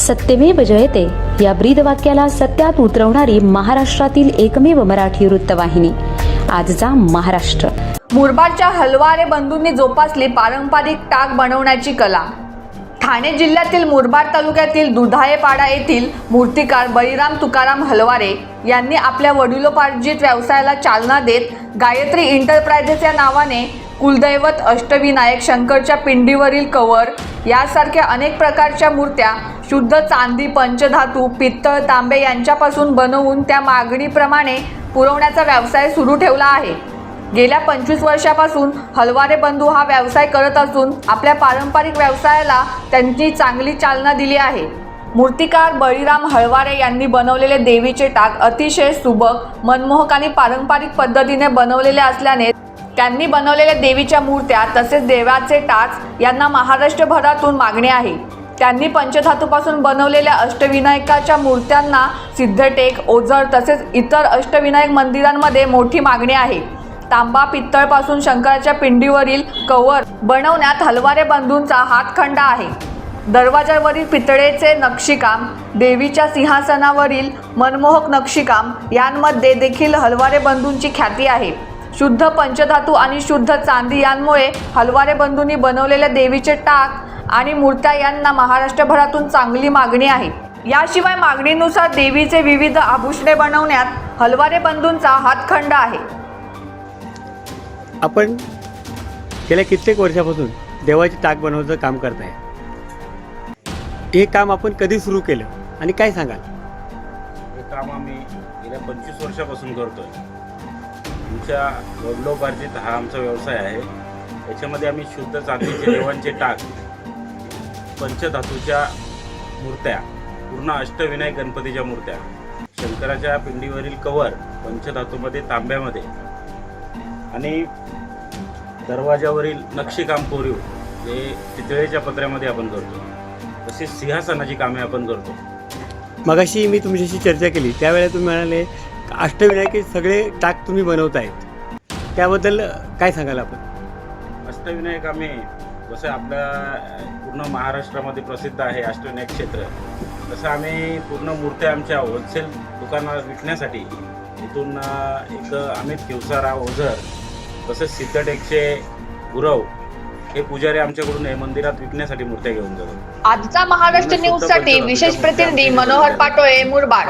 सत्यमेव जयते. या ब्रीद वाक्याला सत्यात उतरवणारी महाराष्ट्रातील एकमेव मराठी वृत्तवाहिनी. आजचा महाराष्ट्र. मुरबाडच्या हलवारे बंधूंनी जोपासली पारंपरिक ताक बनवण्याची कला. ठाणे जिल्ह्यातील मुरबाड तालुक्यातील दुधाळेपाडा येथील मूर्तिकार बळीराम तुकाराम हलवारे यांनी आपल्या वडिलोपार्जित व्यवसायाला चालना देत गायत्री इंटरप्रायझेस या नावाने कुलदैवत अष्टविनायक शंकरच्या पिंडीवरील कवर यासारख्या अनेक प्रकारच्या मूर्त्या शुद्ध चांदी पंचधातू पित्तळ तांबे यांच्यापासून बनवून त्या मागणीप्रमाणे पुरवण्याचा व्यवसाय सुरू ठेवला आहे. गेल्या पंचवीस वर्षापासून हलवारे बंधू हा व्यवसाय करत असून आपल्या पारंपरिक व्यवसायाला त्यांनी चांगली चालना दिली आहे. मूर्तिकार बळीराम हळवारे यांनी बनवलेले देवीचे टाक अतिशय सुबक मनमोहक आणि पारंपरिक पद्धतीने बनवलेले असल्याने त्यांनी बनवलेल्या देवीच्या मूर्त्या तसेच देवाचे टाच यांना महाराष्ट्रभरातून मागणी आहे. त्यांनी पंचधातूपासून बनवलेल्या अष्टविनायकाच्या मूर्त्यांना सिद्धटेक ओझर तसेच इतर अष्टविनायक मंदिरांमध्ये मोठी मागणी आहे. तांबा पित्तळपासून शंकराच्या पिंडीवरील कवर बनवण्यात हलवारे बंधूंचा हातखंडा आहे. दरवाजावरील पितळेचे नक्षीकाम देवीच्या सिंहासनावरील मनमोहक नक्षीकाम यांमध्ये देखील हलवारे बंधूंची ख्याती आहे. शुद्ध पंचधातू आणि शुद्ध चांदी यांमुळे हलवारे बंधूंनी बनवलेल्या देवीचे टाक आणि मूर्त्या यांना महाराष्ट्रभरातून चांगली मागणी आहे. याशिवाय मागणीनुसार देवीचे विविध आभूषणे बनवण्यात हलवारे बंधूंचा हातखंड आहे. आपण गेल्या कित्येक वर्षापासून देवाची टाक बनवण्याचं काम करताय. हे काम आपण कधी सुरू केलं आणि काय सांगाल? हे काम आम्ही गेल्या पंचवीस वर्षापासून करतोय. आमच्या वडलोपार्जित हा आमचा व्यवसाय आहे. याच्यामध्ये आम्ही शुद्ध चांदीचे देवांचे टाक पंचधातूच्या मूर्त्या पूर्ण अष्टविनायक गणपतीच्या मूर्त्या शंकराच्या पिंडीवरील कवर पंचधातूमध्ये तांब्यामध्ये आणि दरवाजावरील नक्षीकाम कोरीव हे पितळेच्या पत्र्यामध्ये आपण करतो. तसेच सिंहासनाची कामे आपण करतो. मगाशी मी तुमच्याशी चर्चा केली. त्यावेळेला तुम्ही म्हणाले अष्टविनायक सगळे टाक तुम्ही बनवतायत. त्याबद्दल काय सांगाल आपण? अष्टविनायक आम्ही जसं आपल्या पूर्ण महाराष्ट्रामध्ये प्रसिद्ध आहे अष्टविनायक क्षेत्र तसं आम्ही पूर्ण मूर्त्या आमच्या होलसेल दुकानात विकण्यासाठी इथून एक अमित किवसारा ओझर तसेच सिद्धटेकचे गुरव हे पुजारी आमच्याकडून हे मंदिरात विकण्यासाठी मूर्त्या घेऊन जातात. आजचा महाराष्ट्र न्यूजसाठी विशेष प्रतिनिधी मनोहर पाटोळे मुरबाड.